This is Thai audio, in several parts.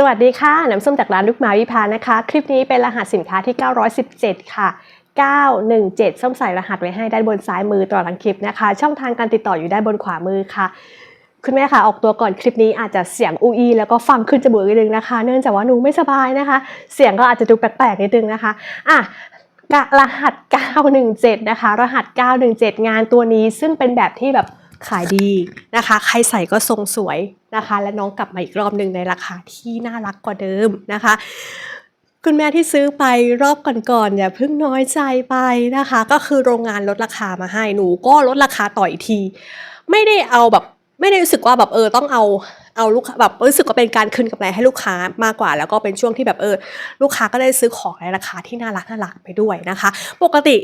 สวัสดีค่ะ น้ำส้มจากร้านลูกหมาวิพานะคะ คลิปนี้เป็นรหัสสินค้าที่ 917 ค่ะ 917 ส้มใส่รหัสไว้ให้ด้านบนซ้ายมือตลอดทั้งคลิปนะคะ ช่องทางการติดต่ออยู่ด้านบนขวามือค่ะ คุณแม่ค่ะออกตัวก่อนคลิปนี้อาจจะเสียงอูอีแล้วก็ฟังขึ้นจมูกนิดนึงนะคะ เนื่องจากว่าหนูไม่สบายนะคะ เสียงก็อาจจะดูแปลกๆนิดนึงนะคะอะรหัส 917 นะคะ รหัส 917 งานตัวนี้ซึ่งเป็นแบบที่แบบขายดีนะคะ ใครใส่ก็ทรงสวย นะคะ และน้องกลับมาอีกรอบหนึ่งในราคาที่น่ารักกว่าเดิมนะคะ คุณแม่ที่ซื้อไปรอบก่อนๆอย่าเพิ่งน้อยใจไปนะคะ ก็คือโรงงานลดราคามาให้หนูก็ลดราคาต่ออีกที ไม่ได้เอาแบบไม่ได้รู้สึกว่าแบบเออต้องเอาเอาลูกค้าแบบรู้สึกว่าเป็นการคืนกำไรให้ลูกค้ามากกว่า แล้วก็เป็นช่วงที่แบบเออลูกค้าก็ได้ซื้อของในราคาที่น่ารักน่ารักไปด้วยนะคะ ปกติ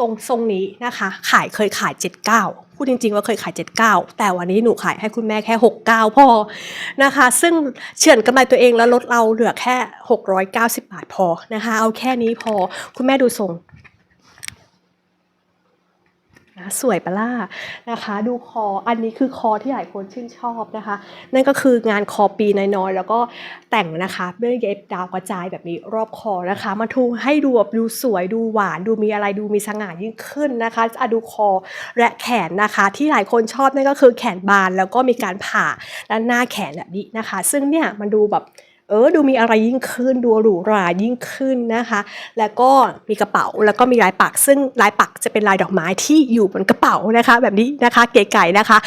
ตรงทรงนี้นะคะ ขายเคยขาย 79 พูดจริง ๆ ว่าเคยขาย 79 แต่วันนี้หนูขายให้คุณแม่แค่ 69 พอนะคะ ซึ่งเฉือนกำไรตัวเองแล้วลดเราเหลือแค่ 690 บาทพอนะคะ เอาแค่นี้พอคุณแม่ดูทรง นะสวยปะล่านะคะ ดูคออันนี้คือคอที่หลายคนชื่นชอบนะคะ นั่นก็คืองานคอปีน้อยๆแล้วก็แต่งนะคะด้วยเย็บดาวกระจายแบบนี้รอบคอนะคะมาทูให้ดูแบบดูสวยดูหวานดูมีอะไรดูมีสง่ายิ่งขึ้นนะคะอะดูคอและแขนนะคะ ที่หลายคนชอบนั่นก็คือแขนบานแล้วก็มีการผ่าด้านหน้าแขนแบบนี้นะคะ ซึ่งเนี่ยมันดูแบบ เออดูมีอะไรยิ่งขึ้นดูหรูหรายิ่งขึ้นนะคะ แล้วก็มีกระเป๋าแล้วก็มีลายปัก ซึ่งลายปักจะเป็นลายดอกไม้ที่อยู่บนกระเป๋านะคะ แบบนี้นะคะเก๋ไก่นะคะ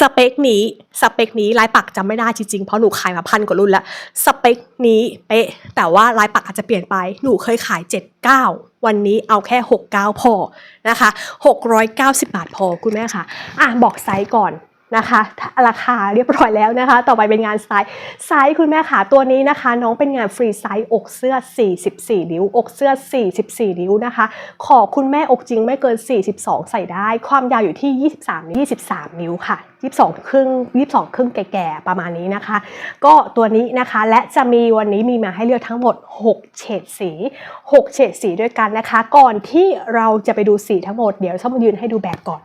สเปคนี้สเปคนี้ลายปักจำไม่ได้จริงๆ เพราะหนูขายมาพันกว่ารุ่นแล้วสเปคนี้เป๊ะแต่ว่าลายปักอาจจะเปลี่ยนไปหนูเคยขาย 79 วันนี้เอาแค่ 69 พอนะคะ 690 บาทพอคุณแม่ค่ะอะบอกไซส์ก่อน นะคะราคาเรียบร้อยแล้วนะคะ ต่อไปเป็นงานไซส์ไซส์คุณแม่ขาตัวนี้นะคะ น้องเป็นงานฟรีไซส์อกเสื้อ 44 นิ้ว อกเสื้อ 44 นิ้วนะคะ ขอคุณแม่อกจริงไม่เกิน 42 ใส่ได้ ความยาวอยู่ที่ 23 23 นิ้วค่ะ 22 ครึ่ง 22 ครึ่งแก่ๆ ประมาณนี้นะคะ ก็ตัวนี้นะคะและจะมีวันนี้มีมาให้เลือกทั้งหมด 6 เฉดสี 6 เฉดสีด้วยกันนะคะ ก่อนที่เราจะไปดูสีทั้งหมดเดี๋ยวส้มยืนให้ดูแบบก่อน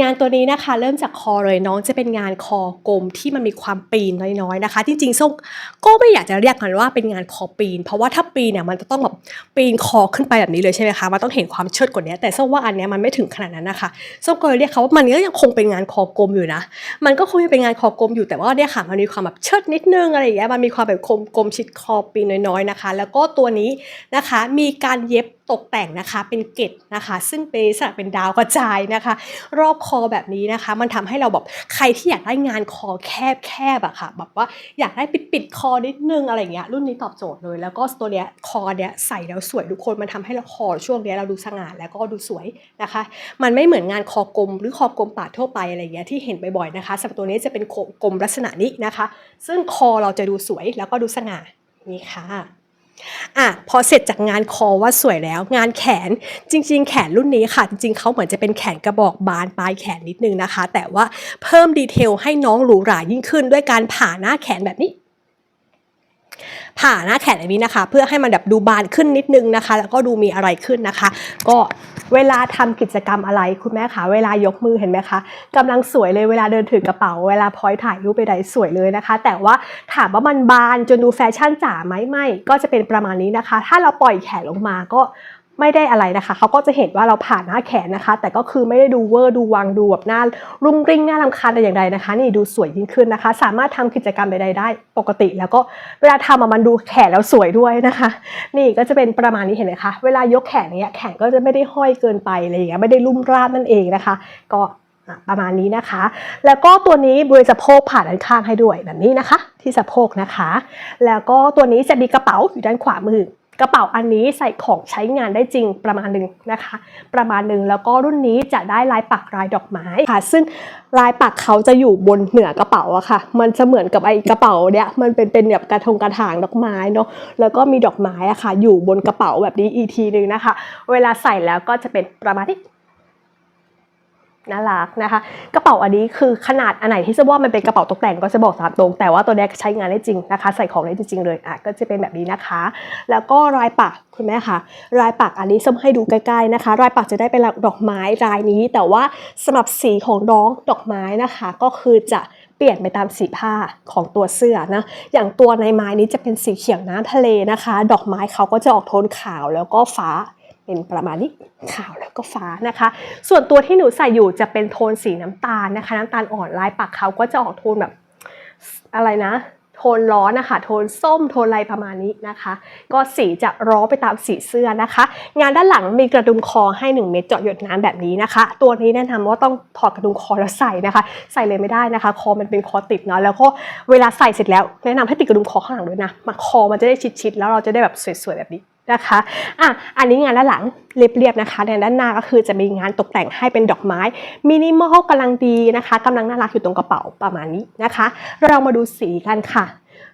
งานตัวนี้นะคะเริ่มจากคอเลยน้องจะเป็นงานคอกลมที่มันมีความปีนน้อยๆนะคะ จริงๆส้มก็ไม่อยากจะเรียกมันว่าเป็นงานคอปีน เพราะว่าถ้าปีนเนี่ยมันจะต้องแบบปีนคอขึ้นไปแบบนี้เลยใช่ไหมคะมันต้องเห็นความเชิดกว่านี้แต่ส้มว่าอันเนี้ยมันไม่ถึงขนาดนั้นนะคะส้มก็เลยเรียกเขาว่ามันก็ยังคงเป็นงานคอกลมอยู่นะ มันก็คงยังเป็นงานคอกลมอยู่แต่ว่าเนี่ยค่ะมันมีความแบบเชิดนิดนึงอะไรอย่างเงี้ยมันมีความแบบคมกลมชิดคอปีนน้อยๆนะคะ แล้วก็ตัวนี้นะคะมีการเย็บตกแต่งนะคะเป็นเกล็ดนะคะ ซึ่งเป็นลักษณะเป็นดาวกระจายนะคะรอบคอแบบนี้นะคะ มันทำให้เราแบบใครที่อยากได้งานคอแคบแคบอะค่ะแบบว่าอยากได้ปิดปิดๆคอนิดนึงอะไรเงี้ยรุ่นนี้ตอบโจทย์เลย แล้วก็ตัวเนี้ยคอเนี้ยใส่แล้วสวยทุกคนมันทำให้เราคอช่วงเนี้ยเราดูสง่าแล้วก็ดูสวยนะคะ มันไม่เหมือนงานคอกลมหรือคอกลมปาดทั่วไปอะไรเงี้ยที่เห็นบ่อยๆนะคะสำหรับตัวนี้จะเป็นกลมลักษณะนี้นะคะ ซึ่งคอเราจะดูสวยแล้วก็ดูสง่านี่ค่ะ อะพอเสร็จจากงานคอว่าสวยแล้ว งานแขนจริง ๆ แขนรุ่นนี้ค่ะ จริง ๆเขาเหมือนจะเป็นแขนกระบอกบานปลายแขนนิดนึงนะคะ แต่ว่าเพิ่มดีเทลให้น้องหรูหรายิ่งขึ้นด้วยการผ่าหน้าแขนแบบนี้ ผ่าหน้าแขนแบบนี้นะคะ เพื่อให้มันแบบดูบานขึ้นนิดนึงนะคะ แล้วก็ดูมีอะไรขึ้นนะคะ ก็เวลาทำกิจกรรมอะไรคุณแม่คะเวลายกมือเห็นไหมคะกำลังสวยเลยเวลาเดินถือกระเป๋า เวลาพอยถ่ายรูปไปใดสวยเลยนะคะ แต่ว่าถามว่ามันบานจนดูแฟชั่นจ๋าไหมไม่ก็จะเป็นประมาณนี้นะคะ ถ้าเราปล่อยแขนลงมาก็ ไม่ได้อะไรนะคะ เขาก็จะเห็นว่าเราผ่านหน้าแขนนะคะ แต่ก็คือไม่ได้ดูเวอร์ดูวังดูแบบหน้ารุ่งริ่งหน้ารำคาญแต่อย่างใดนะคะ นี่ดูสวยยิ่งขึ้นนะคะ สามารถทำกิจกรรมใดๆได้ปกติ แล้วก็เวลาทำมันดูแขนแล้วสวยด้วยนะคะ นี่ก็จะเป็นประมาณนี้เห็นไหมคะ เวลายกแขนเนี้ยแขนก็จะไม่ได้ห้อยเกินไปอะไรอย่างเงี้ยไม่ได้ลุ่มราบนั่นเองนะคะ ก็ประมาณนี้นะคะ แล้วก็ตัวนี้บริสะโพกผ่านด้านข้างให้ด้วยแบบนี้นะคะ ที่สะโพกนะคะ แล้วก็ตัวนี้จะมีกระเป๋าอยู่ด้านขวามือ กระเป๋าอันนี้ใส่ของใช้งานได้จริงประมาณหนึ่งนะคะ ประมาณหนึ่งแล้วก็รุ่นนี้จะได้ลายปักลายดอกไม้ค่ะ ซึ่งลายปักเขาจะอยู่บนเหนือกระเป๋าอะค่ะ มันจะเหมือนกับไอ้กระเป๋าเนี้ยมันเป็นเป็นแบบกระทงกระถางดอกไม้เนาะแล้วก็มีดอกไม้อะค่ะ อยู่บนกระเป๋าแบบนี้อีกทีหนึ่งนะคะ เวลาใส่แล้วก็จะเป็นประมาณนี้ น่ารักนะคะ กระเป๋าอันนี้คือขนาดอันไหนที่จะว่ามันเป็นกระเป๋าตกแต่งก็จะบอกตามตรง แต่ว่าตัวนี้ใช้งานได้จริงนะคะ ใส่ของได้จริง ๆ เลยอะก็จะเป็นแบบนี้นะคะ แล้วก็รายปักคุณแม่คะรายปักอันนี้ส้มให้ดูใกล้ๆนะคะ รายปักจะได้เป็นดอกไม้รายนี้ แต่ว่าสำหรับสีของน้องดอกไม้นะคะ ก็คือจะเปลี่ยนไปตามสีผ้าของตัวเสื้อนะ อย่างตัวในไม้นี้จะเป็นสีเขียวน้ำทะเลนะคะ ดอกไม้เขาก็จะออกโทนขาวแล้วก็ฟ้า เป็นประมาณนี้ขาวแล้วก็ฟ้านะคะ ส่วนตัวที่หนูใส่อยู่จะเป็นโทนสีน้ำตาลนะคะ น้ำตาลอ่อนลายปักเขาก็จะออกโทนแบบอะไรนะ โทนร้อนนะคะ โทนส้มโทนอะไรประมาณนี้นะคะ ก็สีจะร้อไปตามสีเสื้อนะคะ งานด้านหลังมีกระดุมคอให้ 1 เม็ดเจาะหยดน้ำแบบนี้นะคะ ตัวนี้แนะนำว่าต้องถอดกระดุมคอแล้วใส่นะคะ ใส่เลยไม่ได้นะคะ คอมันเป็นคอติดเนาะแล้วก็เวลาใส่เสร็จแล้วแนะนำให้ติดกระดุมคอข้างหลังด้วยนะมาคอมันจะได้ชิดๆแล้วเราจะได้แบบสวยๆแบบนี้ นะคะอะอันนี้งานด้านหลังเรียบๆนะคะในด้านหน้าก็คือจะมีงานตกแต่งให้เป็นดอกไม้มินิมอลกำลังดีนะคะกำลังน่ารักอยู่ตรงกระเป๋าประมาณนี้นะคะ เรามาดูสีกันค่ะ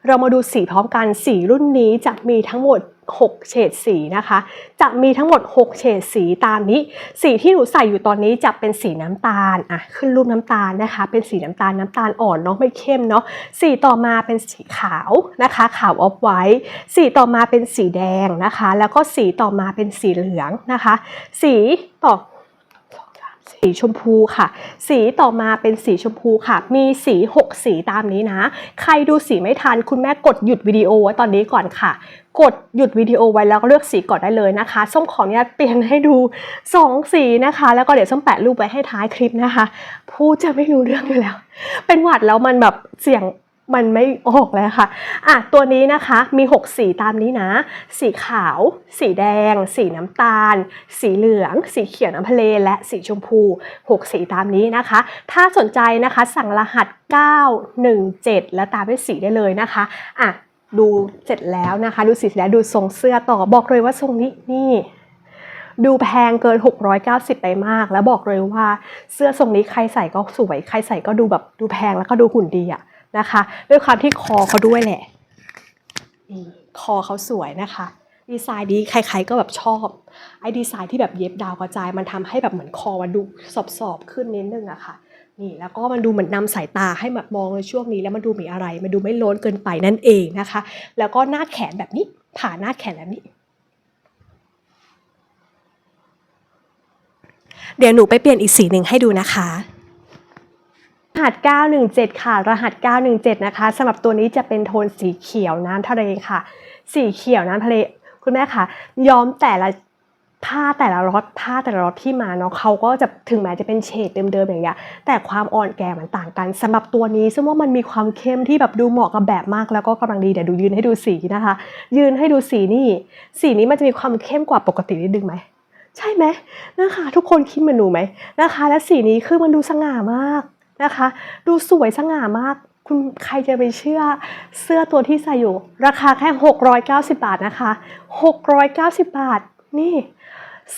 เรามาดูสีพร้อมกันสีรุ่นนี้จะมีทั้งหมด 6 เฉดสีนะคะ จะมีทั้งหมด 6 เฉดสีตามนี้ สีที่หนูใส่อยู่ตอนนี้จะเป็นสีน้ำตาลอะขึ้นรูปน้ำตาลนะคะ เป็นสีน้ำตาลน้ำตาลอ่อนเนาะไม่เข้มเนาะสีต่อมาเป็นสีขาวนะคะ ขาวออฟไวท์สีต่อมาเป็นสีแดงนะคะ แล้วก็สีต่อมาเป็นสีเหลืองนะคะ สีต่อ สีชมพูค่ะ สีต่อมาเป็นสีชมพูค่ะ มีสี 6 สีตามนี้นะ ใครดูสีไม่ทันคุณแม่กดหยุดวิดีโอไว้ตอนนี้ก่อนค่ะ กดหยุดวิดีโอไว้แล้วก็เลือกสีก่อนได้เลยนะคะ ส้มขอเนี่ยเปลี่ยนให้ดู 2 สีนะคะ แล้วก็เดี๋ยวส้มแปะรูปไว้ให้ท้ายคลิปนะคะ พูดจะไม่รู้เรื่องอยู่แล้ว เป็นหวัดแล้วมันแบบเสียง มันไม่ออกเลยค่ะอะ ตัวนี้นะคะมี 6 สีตามนี้นะ สีขาว สีแดง สีน้ำตาล สีเหลือง สีเขียวน้ำทะเล และสีชมพู 6 สีตามนี้นะคะ ถ้าสนใจนะคะสั่งรหัส 917 แล้วตามด้วยสีได้เลยนะคะอะดูเสร็จแล้วนะคะ ดูสีแล้วดูทรงเสื้อต่อบอกเลยว่าทรงนี้นี่ดูแพงเกิน 690 ไปมาก แล้วบอกเลยว่าเสื้อทรงนี้ใครใส่ก็สวย ใครใส่ก็ดูแบบดูแพงแล้วก็ดูหุ่นดีอะ นะคะ ด้วยความที่คอเขาด้วยแหละคอเขาสวยนะคะ ดีไซน์ดีใครๆก็แบบชอบไอ้ดีไซน์ที่แบบเย็บดาวกระจาย มันทำให้แบบเหมือนคอมันดูสอบๆขึ้นนิดนึงอะค่ะนี่แล้วก็มันดูเหมือนนำสายตาให้แบบมองในช่วงนี้แล้วมันดูมีอะไร มันดูไม่โล้นเกินไปนั่นเองนะคะ แล้วก็หน้าแขนแบบนี้ ผ่าหน้าแขนแบบนี้ เดี๋ยวหนูไปเปลี่ยนอีกสีหนึ่งให้ดูนะคะ รหัส 917 ค่ะ รหัส 917 นะคะสำหรับตัวนี้จะเป็นโทนสีเขียวน้ำทะเลค่ะ สีเขียวน้ำทะเล คุณแม่คะย้อมแต่ละผ้าแต่ละรสผ้าแต่ละรสที่มาเนาะเขาก็จะถึงแม้จะเป็นเฉดเดิมๆอย่างเงี้ยแต่ความอ่อนแก่มันต่างกันสำหรับตัวนี้ซึ่งว่ามันมีความเข้มที่แบบดูเหมาะกับแบบมาก แล้วก็กำลังดีเดี๋ยวดูยืนให้ดูสีนะคะ ยืนให้ดูสีนี่ สีนี้มันจะมีความเข้มกว่าปกตินิดนึงไหมใช่ไหมนะคะ ทุกคนคิดเหมือนหนูไหมนะคะ และสีนี้คือมันดูสง่ามาก นะคะ ดูสวยสง่ามาก คุณใครจะไปเชื่อเสื้อตัวที่ใส่อยู่ ราคาแค่ 690 บาทนะคะ 690 บาท นี่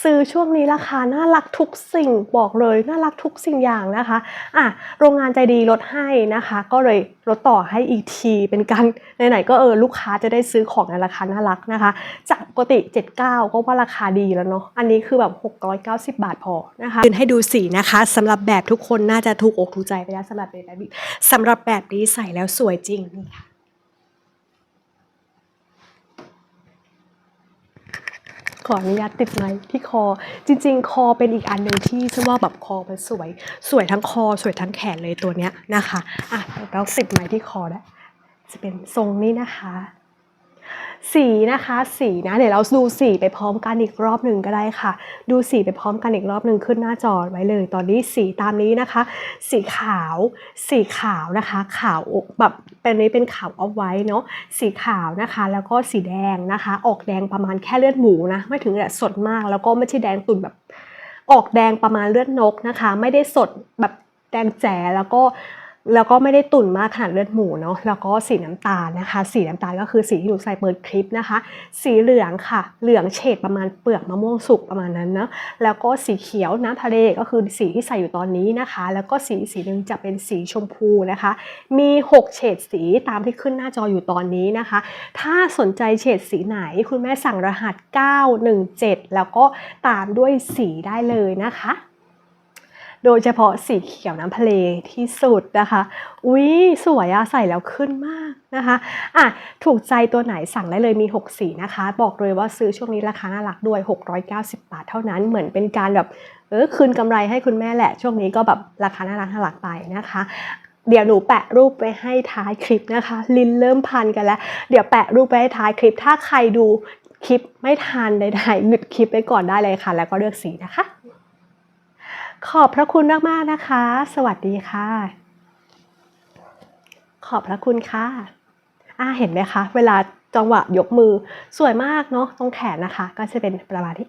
ซื้อช่วงนี้ราคาน่ารักทุกสิ่งบอกเลยน่ารักทุกสิ่งอย่างนะคะอะโรงงานใจดีลดให้นะคะ ก็เลยลดต่อให้อีกทีเป็นการไหนๆก็เออลูกค้าจะได้ซื้อของในราคาน่ารักนะคะ จากปกติ 79 ก็ว่าราคาดีแล้วเนาะอันนี้คือแบบ 690 บาทพอนะคะยืนให้ดูสีนะคะสำหรับแบบทุกคนน่าจะถูกอกถูกใจไปแล้วสำหรับแบบนี้สำหรับแบบนี้ใส่แล้วสวยจริงนี่ค่ะ ขออนุญาตติดไว้ที่คอ จริง ๆ คอเป็นอีกอันหนึ่งที่ฉันว่าแบบคอมันสวย สวยทั้งคอสวยทั้งแขนเลยตัวเนี้ยนะคะอะเราติดไว้ที่คอได้จะเป็นทรงนี้นะคะ สีนะคะสีนะเดี๋ยวเราดูสีไปพร้อมกันอีกรอบหนึ่งก็ได้ค่ะ ดูสีไปพร้อมกันอีกรอบหนึ่งขึ้นหน้าจอไว้เลย ตอนนี้สีตามนี้นะคะ สีขาว สีขาวนะคะ ขาวแบบเป็นนี้เป็นขาวเอาไว้เนาะสีขาวนะคะ แล้วก็สีแดงนะคะ ออกแดงประมาณแค่เลือดหมูนะไม่ถึงกับสดมาก แล้วก็ไม่ใช่แดงตุ่นแบบออกแดงประมาณเลือดนกนะคะ ไม่ได้สดแบบแดงแจ๋แล้วก็ แล้วก็ไม่ได้ตุ่นมากขนาดเลือดหมูเนาะแล้วก็สีน้ำตาลนะคะ สีน้ำตาลก็คือสีที่หนูใส่เปิดคลิปนะคะ สีเหลืองค่ะ เหลืองเฉดประมาณเปลือกมะม่วงสุกประมาณนั้นเนาะแล้วก็สีเขียวน้ำทะเลก็คือสีที่ใส่อยู่ตอนนี้นะคะ แล้วก็สีสีหนึ่งจะเป็นสีชมพูนะคะ มี 6 เฉดสีตามที่ขึ้นหน้าจออยู่ตอนนี้นะคะ ถ้าสนใจเฉดสีไหนคุณแม่สั่งรหัส 917 แล้วก็ตามด้วยสีได้เลยนะคะ โดยเฉพาะสีเขียวน้ำทะเลที่สุดนะคะ อุ๊ย สวยอะใส่แล้วขึ้นมากนะคะอะถูกใจตัวไหนสั่งได้เลยมี 6 สีนะคะ บอกเลยว่าซื้อช่วงนี้ราคาน่ารักด้วย 690 บาทเท่านั้นเหมือนเป็นการแบบเออคืนกำไรให้คุณแม่แหละ ช่วงนี้ก็แบบราคาน่ารักน่ารักไปนะคะเดี๋ยวหนูแปะรูปไว้ให้ท้ายคลิปนะคะ ลินเริ่มพันกันแล้ว เดี๋ยวแปะรูปไว้ให้ท้ายคลิป ถ้าใครดูคลิปไม่ทันใดๆหยุดคลิปไปก่อนได้เลยค่ะ แล้วก็เลือกสีนะคะ ขอบพระคุณมากๆนะคะ สวัสดีค่ะ ขอบพระคุณค่ะอ่าเห็นไหมคะ เวลาจังหวะยกมือสวยมากเนาะตรงแขนนะคะ ก็จะเป็นประมาณนี้